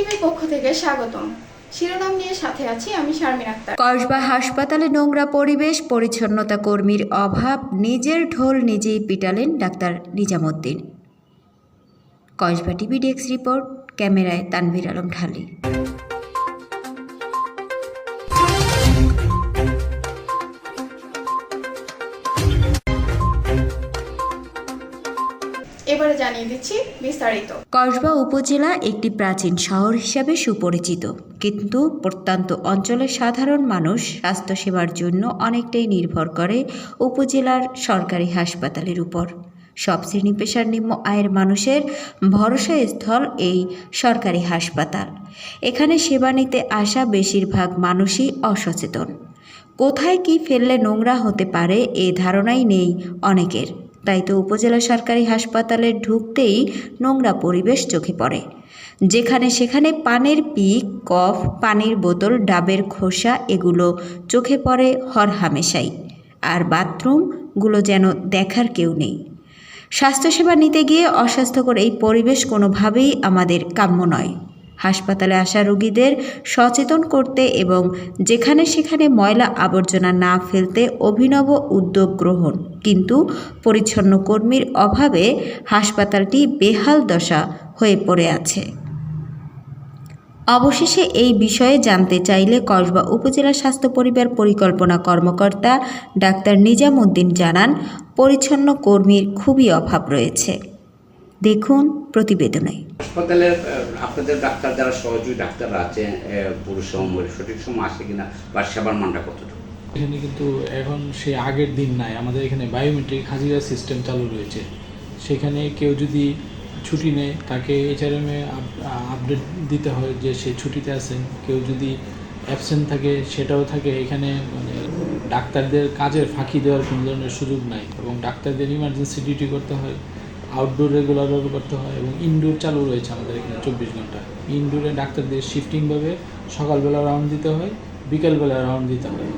টিভির পক্ষ থেকে স্বাগতম। শিরোনাম নিয়ে সাথে আছি আমি শারমিন আক্তার। কসবা হাসপাতালে নোংরা পরিবেশ, পরিচ্ছন্নতা কর্মীর অভাব, নিজের ঢোল নিজেই পিটালেন doctor Nizamuddin. Kasba TV desk report, ক্যামেরায় তানভীর আলম ঢালি এবারে জানিয়ে দিচ্ছি বিস্তারিত। কসবা উপজেলা একটি প্রাচীন শহর হিসাবে সুপরিচিত, কিন্তু প্রত্যন্ত অঞ্চলের সাধারণ মানুষ স্বাস্থ্যসেবার জন্য অনেকটাই নির্ভর করে উপজেলার সরকারি হাসপাতালের উপর। সব শ্রেণি পেশার নিম্ন আয়ের মানুষের ভরসা স্থল এই সরকারি হাসপাতাল। এখানে সেবা নিতে আসা বেশিরভাগ মানুষই অসচেতন। কোথায় কি ফেললে নোংরা হতে পারে এ ধারণাই নেই অনেকের। তাই তো উপজেলা সরকারি হাসপাতালে ঢুকতেই নোংরা পরিবেশ চোখে পড়ে। যেখানে সেখানে পানের পিক, কফ, পানির বোতল, ডাবের খোসা, এগুলো চোখে পড়ে হরহামেশাই। আর বাথরুমগুলো যেন দেখার কেউ নেই। স্বাস্থ্যসেবা নিতে গিয়ে অস্বাস্থ্যকর এই পরিবেশ কোনোভাবেই আমাদের কাম্য নয়। হাসপাতালে আসা রোগীদের সচেতন করতে এবং যেখানে সেখানে ময়লা আবর্জনা না ফেলতে অভিনব উদ্যোগ গ্রহণ। কিন্তু পরিচ্ছন্ন কর্মীর অভাবে হাসপাতালটি বেহাল দশা হয়ে পড়ে আছে। অবশেষে এই বিষয়ে জানতে চাইলে কসবা উপজেলা স্বাস্থ্য পরিবার পরিকল্পনা কর্মকর্তা ডাক্তার নিজামুদ্দিন জানান, পরিচ্ছন্ন কর্মীর খুবই অভাব রয়েছে। দেখুন প্রতিবেদনে হাসপাতালের আহ, আপনাদের ডাক্তার যারা সহযোগী ডাক্তাররা আছে পুরুষ মহিলা সঠিক সময় আসে কিনা বা সেবার মানটা কতটুকু? এখানে কিন্তু এখন সে আগের দিন নাই আমাদের এখানে বায়োমেট্রিক হাজিরা সিস্টেম চালু রয়েছে। সেখানে কেউ যদি ছুটি নেয় তাকে এইচআরএমে আপডেট দিতে হয় যে সে ছুটিতে আছেন কেউ যদি অ্যাবসেন্ট থাকে সেটাও থাকে। এখানে মানে ডাক্তারদের কাজের ফাঁকি দেওয়ার কোনো ধরনের সুযোগ নাই এবং ডাক্তারদের ইমার্জেন্সি ডিউটি করতে হয়। আউটডোর রেগুলারও করতে হয় এবং ইনডোর চালু রয়েছে আমাদের এখানে চব্বিশ ঘণ্টা। ইনডোরে ডাক্তারদের শিফটিংভাবে সকালবেলা রাউন্ড দিতে হয় বিকেলবেলা রাউন্ড দিতে হয়।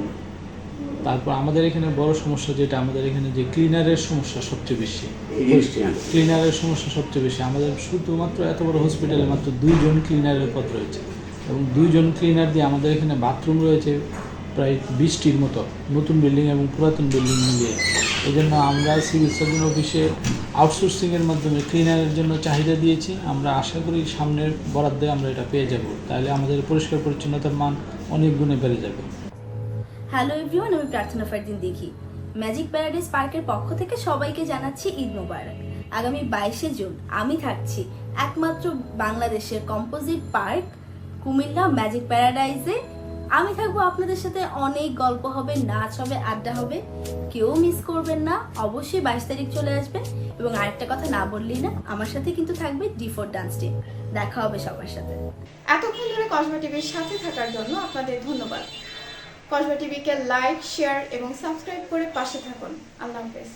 তারপর আমাদের এখানে বড় সমস্যা যেটা আমাদের এখানে যে ক্লিনারের সমস্যা সবচেয়ে বেশি। ক্লিনারের সমস্যা সবচেয়ে বেশি। আমাদের শুধুমাত্র এত বড় হসপিটালে মাত্র দুইজন ক্লিনারের পদ রয়েছে এবং দুইজন ক্লিনার দিয়ে আমাদের এখানে বাথরুম রয়েছে প্রায় বিশটির মতো নতুন বিল্ডিং এবং পুরাতন বিল্ডিং মিলিয়ে। এই জন্য আমরা সিভিল সার্জন অফিসে আউটসোর্সিংয়ের মাধ্যমে ক্লিনারের জন্য চাহিদা দিয়েছি। আমরা আশা করি সামনের বরাদ্দে আমরা এটা পেয়ে যাব। তাহলে আমাদের পরিষ্কার পরিচ্ছন্নতার মান অনেক গুণে বেড়ে যাবে। হ্যালো এভরিওয়ান আমি প্রার্থনা ফারদিন দেখি। ম্যাজিক প্যারাডাইস পার্কের পক্ষ থেকে সবাইকে জানাচ্ছি ঈদ মোবারক। আগামী বাইশে জুন আমি থাকছি একমাত্র বাংলাদেশের কম্পোজিট পার্ক কুমিল্লা ম্যাজিক প্যারাডাইসে আমি থাকব আপনাদের সাথে অনেক গল্প হবে, নাচ হবে, আড্ডা হবে। কেউ মিস করবেন না, অবশ্যই বাইশ তারিখ চলে আসবে। এবং আরেকটা কথা না বললেই না, আমার সাথে কিন্তু থাকবে ডি ফোর ডান্স টিম দেখা হবে সবার সাথে। এতক্ষণ ধরে কসবা টিভির সাথে থাকার জন্য আপনাদের ধন্যবাদ। কসবা টিভিকে লাইক শেয়ার এবং সাবস্ক্রাইব করে পাশে থাকুন। আল্লাহ হাফেজ।